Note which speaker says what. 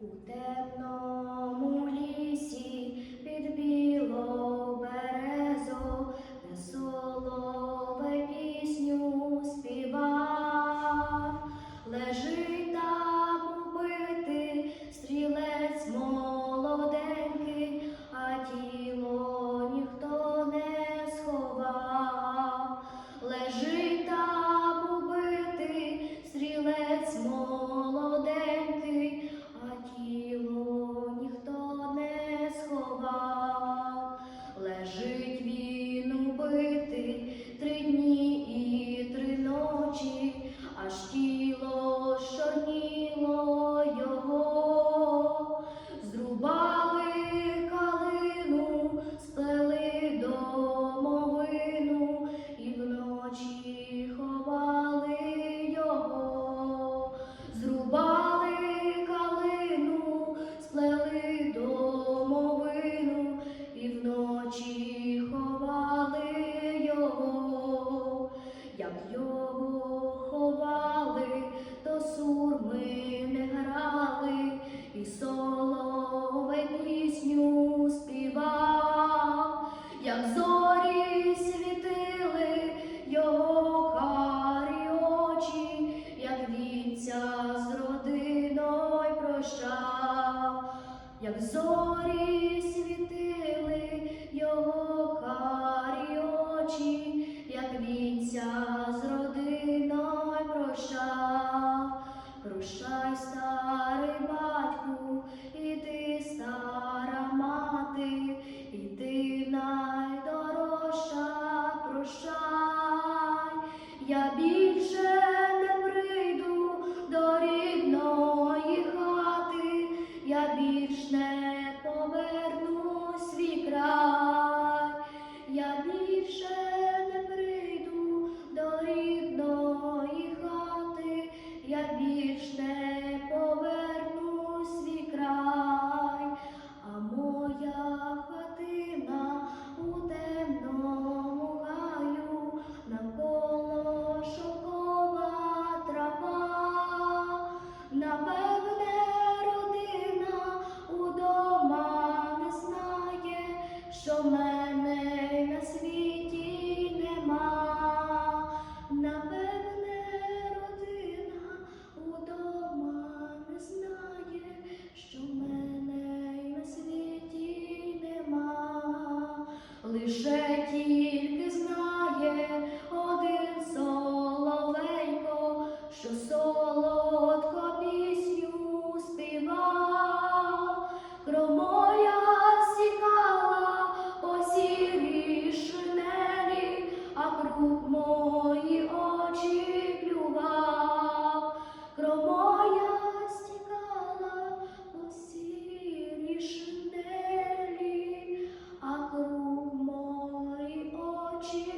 Speaker 1: у темно. ми не грали, і солове пісню співав, як зорі світили його карі очі, як вінця з родиною прощав, як зорі світили його карі очі, як вінця. হবে мене на світі нема, напевне, родина удома не знає, що мене на світі нема, лише тінь. яку мої очі плював, кров моя стікала по а кров мої очі.